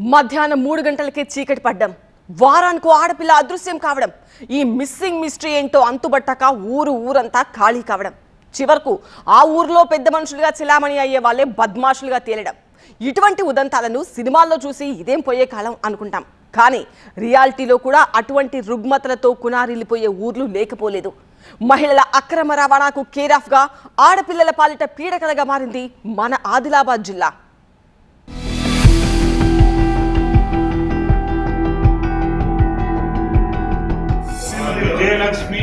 మధ్యాహ్నం మూడు గంటలకే చీకటి పడ్డం. వారానికి ఆడపిల్ల అదృశ్యం కావడం. ఈ మిస్సింగ్ మిస్టరీ ఏంటో అంతుబట్టక ఊరు ఊరంతా ఖాళీ కావడం. చివరకు ఆ ఊర్లో పెద్ద మనుషులుగా చిలామణి అయ్యే వాళ్ళే బద్మాషులుగా తేలడం. ఇటువంటి ఉదంతాలను సినిమాల్లో చూసి ఇదేం పోయే కాలం అనుకుంటాం. కానీ రియాలిటీలో కూడా అటువంటి రుగ్మతలతో కునారిల్లిపోయే ఊర్లు లేకపోలేదు. మహిళల అక్రమ రవాణాకు కేరాఫ్గా ఆడపిల్లల పాలిట పీడకలగా మారింది మన ఆదిలాబాద్ జిల్లా. విజయలక్ష్మి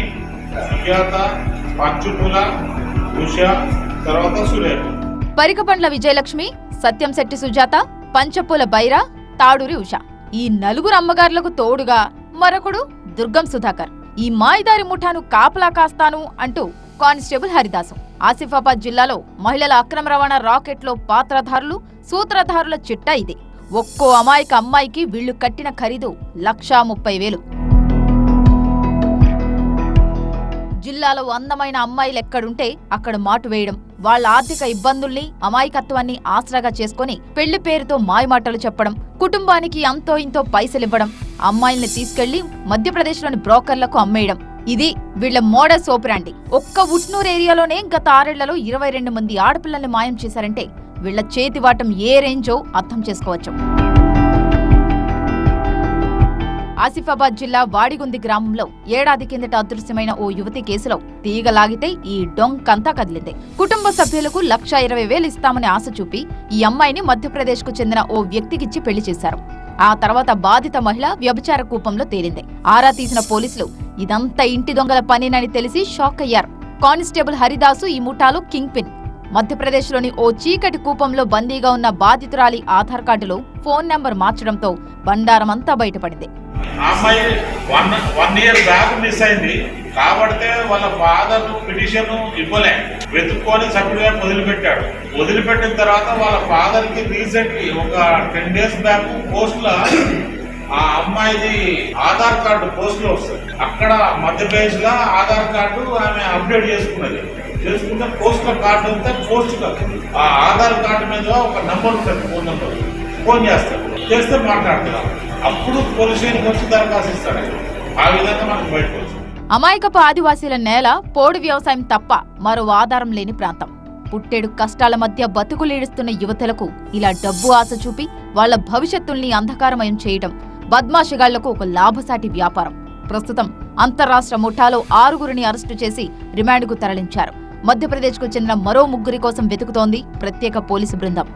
సుజాత పంచుకుల ఉష తర్వాత సురేఖ. పరికపండ్ల విజయలక్ష్మి సత్యం శెట్టి సుజాత పంచపుల బైరా తాడూరి ఉష. ఈ నలుగురు అమ్మగారులకు తోడుగా మరొకడు దుర్గం సుధాకర్. ఈ మాయదారి ముఠాను కాపలా కాస్తాను అంటూ కానిస్టేబుల్ హరిదాసు. ఆసిఫాబాద్ జిల్లాలో మహిళల అక్రమ రవాణా రాకెట్లో పాత్రధారులు సూత్రధారుల చిట్టా ఇది. ఒక్కో అమాయక అమ్మాయికి వీళ్ళు కట్టిన ఖరీదు లక్షా ముప్పై వేలు. జిల్లాలో అందమైన అమ్మాయిలు ఎక్కడుంటే అక్కడ మాటు వేయడం వాళ్ళ ఆర్థిక ఇబ్బందుల్ని అమాయకత్వాన్ని ఆసరాగా చేసుకొని పెళ్ళి పేరుతో మాయమాటలు చెప్పడం కుటుంబానికి అంతో ఇంతో పైసలివ్వడం అమ్మాయిల్ని తీసుకెళ్ళి మధ్యప్రదేశ్లోని బ్రోకర్లకు అమ్మేయడం. ఇది వీళ్ళ మోడల్ ఓపరాండి ఒక్క ఉట్నూర్ ఏరియాలోనే గత ఆరేళ్ళలో ఇరవై రెండు మంది ఆడపిల్లల్ని మాయం చేశారంటే వీళ్ళ చేతివాటం ఏ రేంజో అర్థం చేసుకోవచ్చు. ఆసిఫాబాద్ జిల్లా వాడిగుంది గ్రామంలో ఏడాది కిందట అదృశ్యమైన ఓ యువతి కేసులో తీగలాగితే ఈ డొంకంతా కదిలింది. కుటుంబ సభ్యులకు లక్ష ఇరవై వేలు ఇస్తామని ఆశ చూపి ఈ అమ్మాయిని మధ్యప్రదేశ్కు చెందిన ఓ వ్యక్తికిచ్చి పెళ్ళి చేశారు. ఆ తర్వాత బాధిత మహిళ వ్యభిచార కూపంలో తేలింది. ఆరా తీసిన పోలీసులు ఇదంతా ఇంటి దొంగల పనేనని తెలిసి షాక్ అయ్యారు. కానిస్టేబుల్ హరిదాసు ఈ ముఠాలో కింగ్ పిన్. మధ్యప్రదేశ్లోని ఓ చీకటి కూపంలో బందీగా ఉన్న బాధితురాలి ఆధార్ కార్డులో ఫోన్ నెంబర్ మార్చడంతో బండారమంతా బయటపడింది. ఆ అమ్మాయి one one year back miss అయింది. కాబడితే వాళ్ళ ఫాదర్ పిటిషన్ ఇవ్వలే. వెతుక్కొని సర్టిఫికేట్ వదిలిపెట్టాడు వదిలిపెట్టిన తర్వాత వాళ్ళ ఫాదర్కి రీసెంట్లీ ఒక టెన్ డేస్ బ్యాక్ పోస్ట్లో ఆ అమ్మాయిది ఆధార్ కార్డు పోస్ట్లో వస్తుంది. అక్కడ మధ్యప్రదేశ్లో ఆధార్ కార్డు ఆమె అప్డేట్ చేసుకున్నది. చేసుకుంటే పోస్ట్ కార్డు ఉంటే పోస్ట్లో ఆ ఆధార్ కార్డు మీద ఒక నంబర్ ఉంటుంది ఫోన్ నంబర్. ఫోన్ చేస్తాడు. చేస్తే మాట్లాడుతున్నాం అప్పుడు పోలీస్ వచ్చి దరఖాస్తు ఇస్తాడు. ఆ విధంగా మనకు బయటకు అమాయకపు ఆదివాసీల నేల పోడు వ్యవసాయం తప్ప మరో ఆధారం లేని ప్రాంతం. పుట్టేడు కష్టాల మధ్య బతుకులీడుస్తున్న యువతలకు ఇలా డబ్బు ఆశ చూపి వాళ్ళ భవిష్యత్తుల్ని అంధకారమయం చేయడం బద్మాషగాళ్ళకు ఒక లాభసాటి వ్యాపారం. ప్రస్తుతం అంతరాష్ట్ర ముఠాలో ఆరుగురిని అరెస్టు చేసి రిమాండ్కు తరలించారు. మధ్యప్రదేశ్కు చెందిన మరో ముగ్గురి కోసం వెతుకుతోంది ప్రత్యేక పోలీసు బృందం.